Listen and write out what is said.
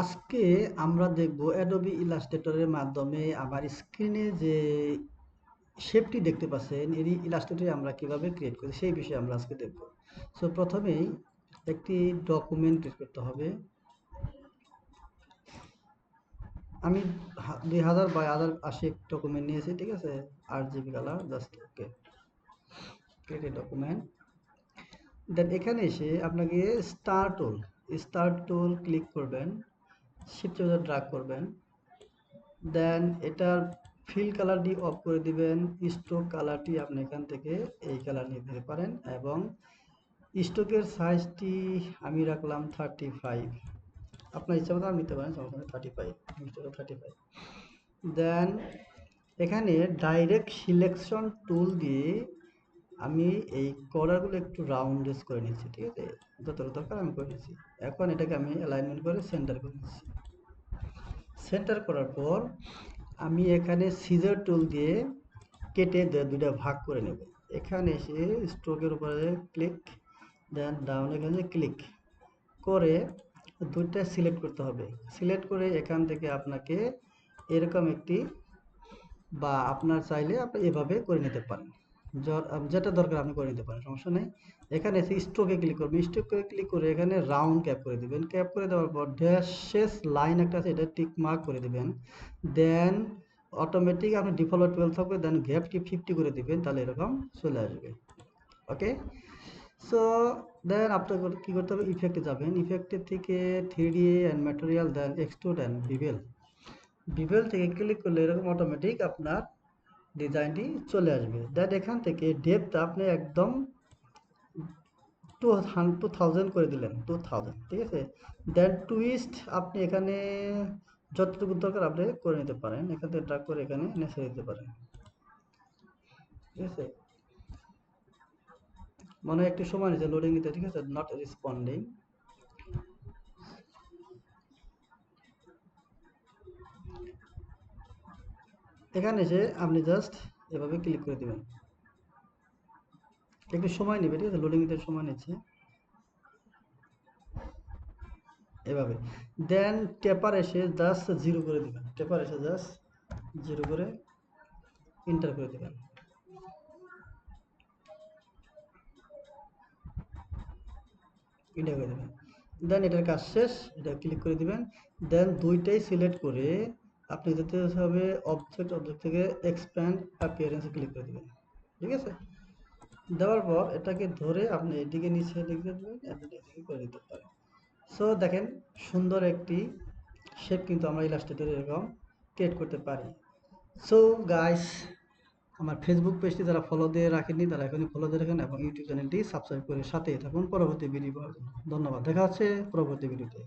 আজকে আমরা দেখব অ্যাডোবি ইলাস্ট্রেটরের মাধ্যমে আমার স্ক্রিনে যে শেপটি দেখতে পাচ্ছেন এই ইলাস্ট্রেটরে আমরা কীভাবে ক্রিয়েট করি সেই বিষয়ে আমরা আজকে দেখব। সো প্রথমেই একটি ডকুমেন্ট ক্রিয়েট করতে হবে। আমি দুই হাজার বাই হাজার আশি ডকুমেন্ট নিয়েছি, ঠিক আছে? আট GB colour just okay create document then এখানে এসে আপনাকে star tool star tool click করবেন। শিফট ড্রাগ করবেন। দেন এটার ফিল কালারটি অফ করে দিবেন। স্টোক কালারটি আপনি এখান থেকে এই কালার নিয়ে দিতে পারেন এবং স্টোকের সাইজটি আমি রাখলাম থার্টি ফাইভ আপনার ইচ্ছা মতো নিতে পারেন, সমস্যা thirty five thirty five then এখানে ডাইরেক্ট সিলেকশন টুল দিয়ে আমি এই কর্নারগুলো একটু রাউন্ডেস করে নিচ্ছি ঠিক আছে? যতটা দরকার আমি করে নিচ্ছি এখন এটাকে আমি অ্যালাইনমেন্ট করে সেন্টার করে নিচ্ছি সেন্টার করার পর আমি এখানে সিজার টুল দিয়ে কেটে দুইটা ভাগ করে নেব। এখানে এসে স্ট্রোকের উপরে ক্লিক দেন ডাউন এখানে ক্লিক করে দুইটা সিলেক্ট করতে হবে। সিলেক্ট করে এখান থেকে আপনাকে এরকম একটি বা আপনার চাইলে আপনি এভাবে করে নিতে পারেন। যেটা দরকার আপনি করে নিতে পারেন, সমস্যা নেই। এখানে এসে স্ট্রোকে ক্লিক করবেন স্ট্রোক করে ক্লিক করে এখানে রাউন্ড ক্যাপ করে দিবেন। ক্যাপ করে দেওয়ার পর শেষ লাইন একটা আছে, এটা টিক মার্ক করে দিবেন। দেন অটোমেটিক আপনি ডিফল্ট টুয়েলভ থাকবে দেন গ্যাপটি ফিফটি করে দিবেন, তাহলে এরকম চলে আসবে। ওকে সো দেন আপনার কী করতে হবে? ইফেক্টে যাবেন। ইফেক্টের থেকে three and material then extrude and bevel bevel থেকে ক্লিক করলে এরকম অটোমেটিক আপনার ডিজাইনটি চলে আসবে। দেন এখান থেকে ডেপথ আপনি একদম টু টু থাউজেন্ড করে দিলেন টু থাউজেন্ড ঠিক আছে? দেন টুইস্ট আপনি এখানে যতটুকু দরকার আপনি করে নিতে পারেন। এখান থেকে ড্রাগ করে এখানে নেসে দিতে পারেন। ঠিক আছে? মনে হয় একটু সময় নিচ্ছে লোডিং নিতে, ঠিক আছে? নট রেসপন্ডিং এখানে এসে আপনি জাস্ট এভাবে ক্লিক করে দেবেন। একটু সময় নেবে, ঠিক আছে? লোডিং সময় নিচ্ছে। এভাবে। দেন টেপার এসে জাস্ট জিরো করে দেবেন। টেপার এসে জাস্ট জিরো করে ইন্টার করে দেবেন। এটা করে দেবেন। দেন এটার কাজ শেষ। এটা ক্লিক করে দিবেন। দেন দুইটাই সিলেক্ট করে আপনি যেতে হবে অবজেক্ট অবজেক্ট থেকে এক্সপ্যান্ড অ্যাপিয়ারেন্সে ক্লিক করে দেবেন, ঠিক আছে? দেওয়ার পর এটাকে ধরে আপনি এদিকে নিচে লিখে দেবেন, এদিকে করে দিতে পারেন। সো দেখেন সুন্দর একটি শেপ কিন্তু আমরা ইলাস্ট্রেটর এরকম ক্রিয়েট করতে পারি। সো গাইস আমার ফেসবুক পেজটি যারা ফলো দিয়ে রাখেননি, তারা এখনই ফলো দিয়ে রাখেন এবং ইউটিউব চ্যানেলটি সাবস্ক্রাইব করে সাথে থাকুন। পরবর্তী ভিডিও ধন্যবাদ। দেখা হচ্ছে পরবর্তী ভিডিওতে